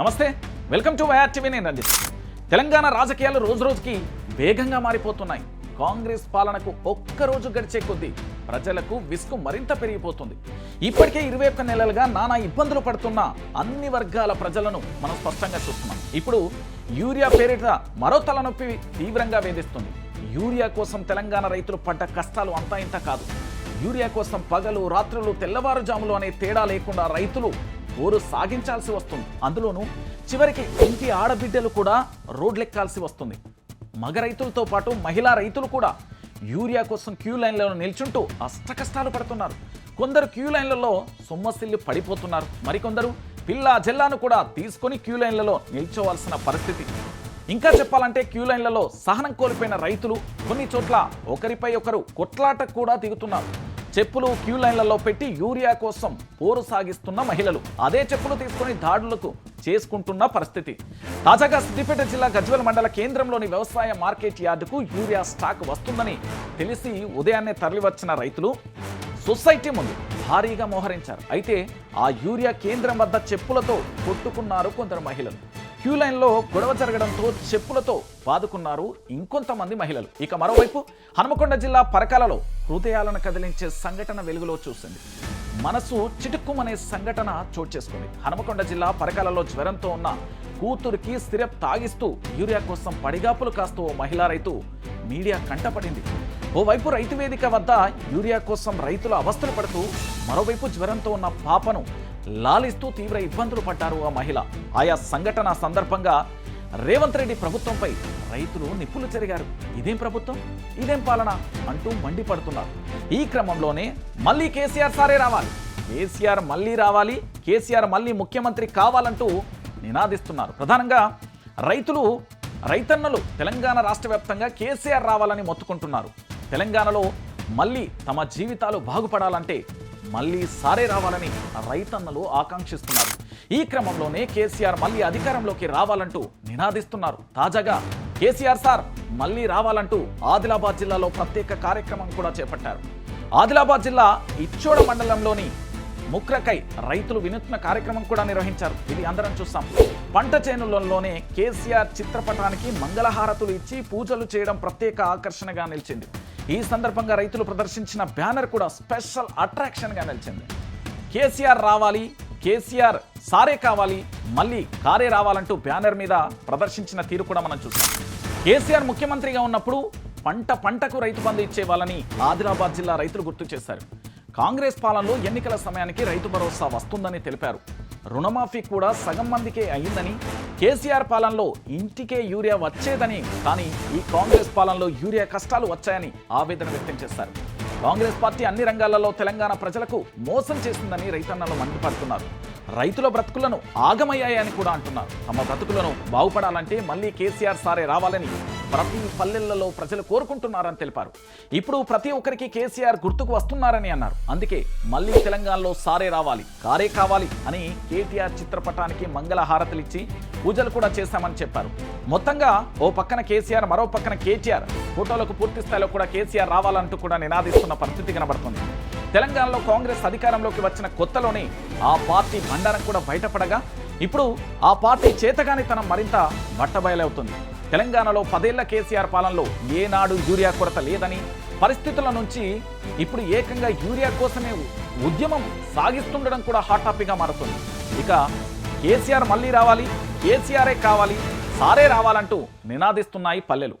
నమస్తే welcome to YR TV నేను రంజిత్. తెలంగాణ రాజకీయాలు రోజు రోజుకి వేగంగా మారిపోతున్నాయి. కాంగ్రెస్ పాలనకు ఒక్క రోజు గడిచే కొద్దీ ప్రజలకు విసుగు మరింత పెరిగిపోతుంది. ఇప్పటికే ఇరవై ఒక్క నెలలుగా నానా ఇబ్బందులు పడుతున్న అన్ని వర్గాల ప్రజలను మనం స్పష్టంగా చూస్తున్నాం. ఇప్పుడు యూరియా పేరిట మరో తలనొప్పి తీవ్రంగా వేధిస్తుంది. యూరియా కోసం తెలంగాణ రైతులు పడ్డ కష్టాలు అంతా ఇంత కాదు. యూరియా కోసం పగలు రాత్రులు తెల్లవారుజాములు అనే తేడా లేకుండా రైతులు ఊరు సాగించాల్సి వస్తుంది. అందులోనూ చివరికి ఇంటి ఆడబిడ్డలు కూడా రోడ్లెక్కాల్సి వస్తుంది. మగ రైతులతో పాటు మహిళా రైతులు కూడా యూరియా కోసం క్యూ లైన్లలో నిల్చుంటూ అష్ట కష్టాలు పడుతున్నారు. కొందరు క్యూ లైన్లలో సొమ్మసిల్లు పడిపోతున్నారు. మరికొందరు పిల్ల జిల్లాను కూడా తీసుకొని క్యూ లైన్లలో నిల్చోవాల్సిన పరిస్థితి. ఇంకా చెప్పాలంటే క్యూ లైన్లలో సహనం కోల్పోయిన రైతులు కొన్ని చోట్ల ఒకరిపై ఒకరు కొట్లాట కూడా దిగుతున్నారు. చెప్పులు క్యూ లైన్లలో పెట్టి యూరియా కోసం పోరు సాగిస్తున్న మహిళలు. అదే చెప్పులు తీసుకొని దాడులకు చేసుకుంటున్న పరిస్థితి. తాజాగా సిద్దిపేట జిల్లా గజ్వెల్ మండల కేంద్రంలోని వ్యవసాయ మార్కెట్ యార్డుకు యూరియా స్టాక్ వస్తుందని తెలిసి ఉదయాన్నే తరలివచ్చిన రైతులు సొసైటీ ముందు భారీగా మోహరించారు. అయితే ఆ యూరియా కేంద్రం వద్ద చెప్పులతో కొట్టుకున్నారు కొందరు మహిళలు. క్యూ లైన్లో గొడవ జరగడంతో చెప్పులతో బాదుకున్నారు ఇంకొంతమంది మహిళలు. ఇక మరోవైపు హనుమకొండ జిల్లా పరకాలలో హృదయాలను కదిలించే సంఘటన వెలుగులో చూసింది. మనసు చిటుక్కుమనే సంఘటన చోటు చేసుకుంది. హనుమకొండ జిల్లా పరకాలలో జ్వరంతో ఉన్న కూతురికి స్థిరప్ తాగిస్తూ యూరియా కోసం పడిగాపులు కాస్తూ ఓ మహిళా రైతు మీడియా కంటపడింది. ఓవైపు రైతు వేదిక వద్ద యూరియా కోసం రైతులు అవస్థలు పడుతూ మరోవైపు జ్వరంతో ఉన్న పాపను లాలిస్తూ తీవ్ర ఇబ్బందులు పడ్డారు ఆ మహిళ. ఆయా సంఘటన సందర్భంగా రేవంత్ రెడ్డి ప్రభుత్వంపై రైతులు నిప్పులు చెరిగారు. ఇదేం ప్రభుత్వం? ఇదేం పాలన? అంటూ మండిపడుతున్నారు. ఈ క్రమంలోనే మళ్ళీ కేసీఆర్ సారే రావాలి. కేసీఆర్ మళ్ళీ రావాలి. కేసీఆర్ మళ్ళీ ముఖ్యమంత్రి కావాలంటూ నినాదిస్తున్నారు. ప్రధానంగా రైతులు రైతన్నలు తెలంగాణ రాష్ట్ర వ్యాప్తంగా కేసీఆర్ రావాలని మొత్తుకుంటున్నారు. తెలంగాణలో మళ్ళీ తమ జీవితాలు బాగుపడాలంటే మళ్ళీ సారే రావాలని రైతన్నలు ఆకాంక్షిస్తున్నారు. ఈ క్రమంలోనే కేసీఆర్ మళ్ళీ అధికారంలోకి రావాలంటూ నినాదిస్తున్నారు. తాజాగా కేసీఆర్ సార్ మళ్ళీ రావాలంటూ ఆదిలాబాద్ జిల్లాలో ప్రత్యేక కార్యక్రమం కూడా చేపట్టారు. ఆదిలాబాద్ జిల్లా ఇచ్చోడ మండలంలోని ముక్రకై రైతులు వినూత్న కార్యక్రమం కూడా నిర్వహించారు. ఇది అందరం చూస్తాం పంట చేనులలోనే కేసీఆర్ చిత్రపటానికి మంగళహారతులు ఇచ్చి పూజలు చేయడం ప్రత్యేక ఆకర్షణగా నిలిచింది. ఈ సందర్భంగా రైతులు ప్రదర్శించిన బ్యానర్ కూడా స్పెషల్ అట్రాక్షన్గా నిలిచింది. కేసీఆర్ రావాలి కేసీఆర్ సారే కావాలి మళ్ళీ కారే రావాలంటూ బ్యానర్ మీద ప్రదర్శించిన తీరు కూడా మనం చూస్తాం కేసీఆర్ ముఖ్యమంత్రిగా ఉన్నప్పుడు పంట పంటకు రైతు బంధు ఇచ్చే వాళ్ళని ఆదిలాబాద్ జిల్లా రైతులు గుర్తు చేశారు. కాంగ్రెస్ పాలనలో ఎన్నికల సమయానికి రైతు భరోసా వస్తుందని తెలిపారు. రుణమాఫీ కూడా సగం మందికే అయిందని కేసీఆర్ పాలనలో ఇంటికే యూరియా వచ్చేదని కానీ ఈ కాంగ్రెస్ పాలనలో యూరియా కష్టాలు వచ్చాయని ఆవేదన వ్యక్తం చేశారు. కాంగ్రెస్ పార్టీ అన్ని రంగాలలో తెలంగాణ ప్రజలకు మోసం చేసిందని రైతన్నలు మండిపడుతున్నారు. రైతుల బ్రతుకులను ఆగమయ్యాయని కూడా అంటున్నారు. తమ బ్రతుకులను బాగుపడాలంటే మళ్ళీ కేసీఆర్ సారే రావాలని ప్రతి పల్లెలలో ప్రజలు కోరుకుంటున్నారని తెలిపారు. ఇప్పుడు ప్రతి ఒక్కరికి కేసీఆర్ గుర్తుకు వస్తున్నారని అన్నారు. అందుకే మళ్ళీ తెలంగాణలో సారే రావాలి కారే కావాలి అని కేటీఆర్ చిత్రపటానికి మంగళ హారతులిచ్చి పూజలు కూడా చేశామని చెప్పారు. మొత్తంగా ఓ పక్కన కేసీఆర్ మరో పక్కన కేటీఆర్. ఫోటోలకు పూర్తి స్థాయిలో కూడా కేసీఆర్ రావాలంటూ కూడా నినాదిస్తున్న పరిస్థితి కనబడుతుంది. తెలంగాణలో కాంగ్రెస్ అధికారంలోకి వచ్చిన కొత్తలోనే ఆ పార్టీ బండారం కూడా బయటపడగా ఇప్పుడు ఆ పార్టీ చేతగానితనం మరింత బట్టబయలవుతుంది. తెలంగాణలో పదేళ్ళ కేసీఆర్ పాలనలో ఏనాడు యూరియా కొరత లేదని పరిస్థితుల నుంచి ఇప్పుడు ఏకంగా యూరియా కోసమే ఉద్యమం సాగిస్తుండడం కూడా హాట్ టాపిక్గా మారుతుంది. ఇక కేసీఆర్ మళ్ళీ రావాలి కేసీఆరే కావాలి సారే రావాలంటూ నినాదిస్తున్నాయి పల్లెలు.